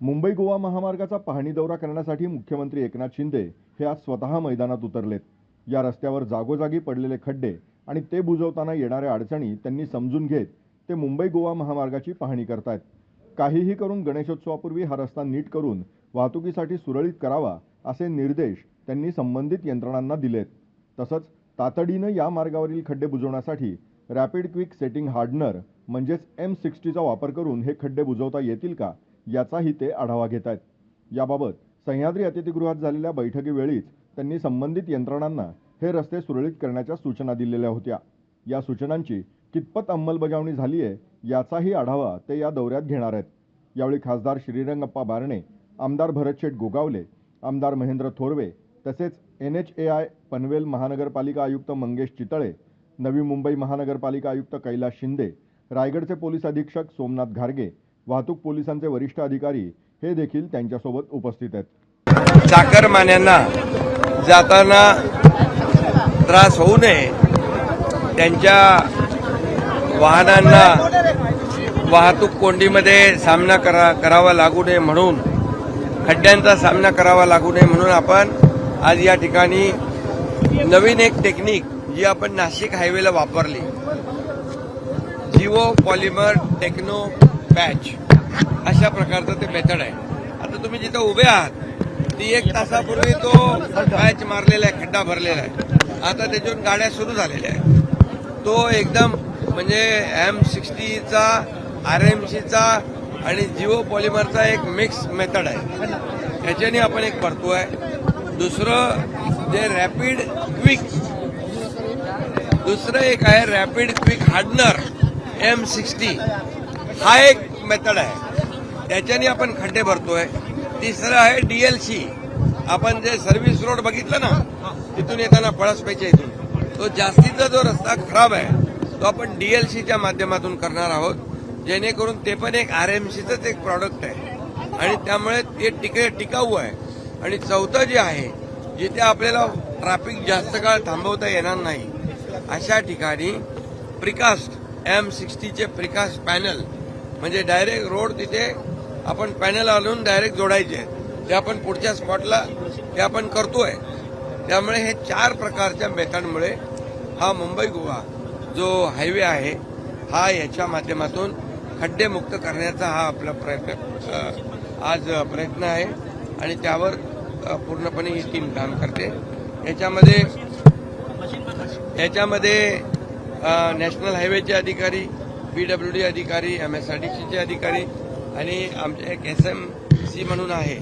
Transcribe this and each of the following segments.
मुंबई गोवा महामार्गाचा पाहणी दौरा करण्यासाठी मुख्यमंत्री एकनाथ शिंदे हे आज स्वतः मैदानात उतरलेत. या रस्त्यावर जागोजागी पडलेले खड्डे आणि ते बुजवताना येणाऱ्या अडचणी त्यांनी समजून घेत ते मुंबई गोवा महामार्गाची पाहणी करतायत. काहीही करून गणेशोत्सवापूर्वी हा रस्ता नीट करून वाहतुकीसाठी सुरळीत करावा असे निर्देश त्यांनी संबंधित यंत्रणांना दिलेत. तसंच तातडीनं या मार्गावरील खड्डे बुजवण्यासाठी रॅपिड क्विक सेटिंग हार्डनर म्हणजेच एम सिक्स्टीचा वापर करून हे खड्डे बुजवता येतील का याचाही ते आढावा घेत आहेत. याबाबत सह्याद्री अतिथीगृहात झालेल्या बैठकीवेळीच त्यांनी संबंधित यंत्रणांना हे रस्ते सुरळीत करण्याच्या सूचना दिलेल्या होत्या. या सूचनांची कितपत अंमलबजावणी झाली आहे याचाही आढावा ते या दौऱ्यात घेणार आहेत. यावेळी खासदार श्रीरंगप्पा बारणे आमदार भरतशेठ गोगावले आमदार महेंद्र थोरवे तसेच N H A I Panvel महानगरपालिका आयुक्त मंगेश चितळे नवी मुंबई महानगरपालिका आयुक्त कैलास शिंदे रायगडचे पोलीस अधीक्षक सोमनाथ घारगे वाहतूक पोलिसांचे वरिष्ठ अधिकारी हे देखील त्यांच्यासोबत उपस्थित आहेत. चाकरमान्यांना जाताना त्रास होऊ नये. त्यांच्या वाहनांना वाहतूक कोंडीमध्ये सामना करा करावा लागू नये म्हणून खड्ड्यांचा सामना करावा लागू नये म्हणून आपण आज या ठिकाणी नवीन एक टेक्निक जी आपण नाशिक हायवेला वापरली. जिओ पॉलिमर टेक्नो पॅच अशा प्रकारचं ते मेथड आहे. आता तुम्ही जिथं उभे आहात ती एक तासापूर्वी तो पॅच मारलेला आहे खड्डा भरलेला आहे. आता त्याच्यातून गाड्या सुरू झालेल्या आहेत. तो एकदम म्हणजे एम सिक्स्टीचा आर एम सीचा आणि जिओ पॉलिमरचा एक मिक्स मेथड आहे. त्याच्याने आपण एक भरतोय. दुसरं जे रॅपिड क्विक दुसरं एक आहे rapid quick hardener M sixty हा एक मेथड आहे. त्याच्याने आपण खड्डे भरतोय. तिसरं आहे डीएलसी आपण जे सर्व्हिस रोड बघितलं ना तिथून येताना पळसपेच्या इथून. तो जास्तीचा जो रस्ता खराब आहे तो आपण डीएलसीच्या माध्यमातून करणार आहोत. जेणेकरून ते पण एक आर एम सीचंच एक प्रॉडक्ट आहे. आणि त्यामुळे ते टिके टिकाऊ आहे. आणि चौथं जे आहे जिथे आपल्याला ट्रॅफिक जास्त काळ थांबवता येणार नाही अशा ठिकाणी प्रिकास्ट एम सिक्स्टीचे प्रिकास्ट पॅनल म्हणजे डायरेक्ट रोड तिथे आपण पॅनल आणून डायरेक्ट जोडायचे. ते आपण पुढच्या स्पॉटला ते आपण करतोय. त्यामुळे हे चार प्रकारच्या मेथडमुळे हा मुंबई गोवा जो हायवे आहे हा याच्या माध्यमातून खड्डेमुक्त करण्याचा हा आपला प्रयत्न आज प्रयत्न आहे. आणि त्यावर पूर्णपणे ही टीम काम करते. याच्यामध्ये याच्यामध्ये नॅशनल हायवेचे अधिकारी पीडब्ल्यू डी अधिकारी एम एस आर डी सीचे अधिकारी आणि आमचे एक एस एम सी म्हणून आहे.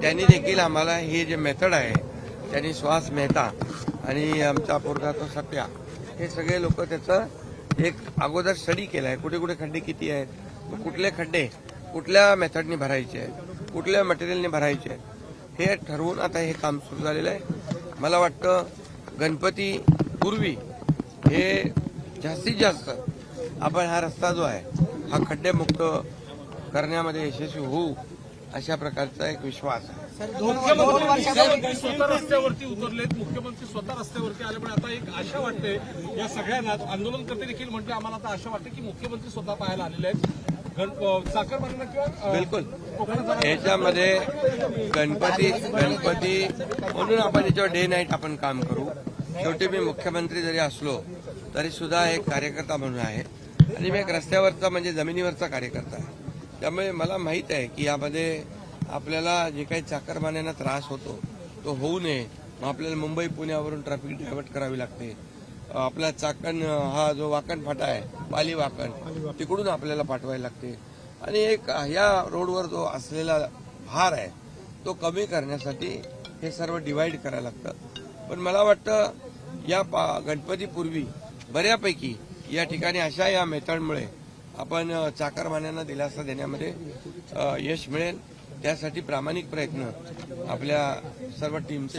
त्यांनी देखील आम्हाला हे जे मेथड आहे त्यांनी श्वास मेहता आणि आमचा पोरगा तो सत्या हे सगळे लोक त्याचं एक अगोदर स्टडी केला आहे. कुठे कुठे खड्डे किती आहेत? कुठले खड्डे? कुठल्या मेथडनी भरायचे आहेत? कुठल्या मटेरियलने भरायचे आहेत? हे ठरवून आता हे काम सुरू झालेलं आहे. मला वाटतं गणपती पूर्वी हे जास्तीत जास्त आपण हा रस्ता जो आहे हा खड्डेमुक्त करण्यामध्ये यशस्वी होऊ अशा प्रकारचा एक विश्वास आहे. मुख्यमंत्री स्वतः रस्त्यावरती उतरलेत. मुख्यमंत्री स्वतः रस्त्यावरती आल्यामुळे आता एक आशा वाटते. या सगळ्यांना आंदोलनकर्ते देखील म्हटले आम्हाला आता आशा वाटते की मुख्यमंत्री स्वतः पाहायला आलेले आहेत. चाकरमान्यांना किंवा बिलकुल. याच्यामध्ये गणपती गणपती म्हणून आपण याच्यावर डे नाईट आपण काम करू. शेवटी मी मुख्यमंत्री जरी असलो तरी सुद्धा एक कार्यकर्ता म्हणून आहे. आणि मी एक रस्त्यावरचा म्हणजे जमिनीवरचा कार्यकर्ता आहे. त्यामुळे मला माहीत आहे की यामध्ये आपल्याला जे काही चाकरमान्यांना त्रास होतो तो होऊ नये. मग आपल्याला मुंबई पुण्यावरून ट्रॅफिक डायव्हर्ट करावी लागते. आपला चाकण हा जो वाकण फाटा आहे पाली वाकण तिकडून आपल्याला पाठवायला लागते. आणि एक ह्या रोडवर जो असलेला भार आहे तो कमी करण्यासाठी हे सर्व डिवाईड करायला लागतं. पण मला वाटतं या पा गणपतीपूर्वी बऱ्यापैकी या ठिकाणी अशा या मेथडमुळे आपण चाकरमान्यांना दिलासा देण्यामध्ये यश मिळेल. त्यासाठी प्रामाणिक प्रयत्न आपल्या सर्व टीमचे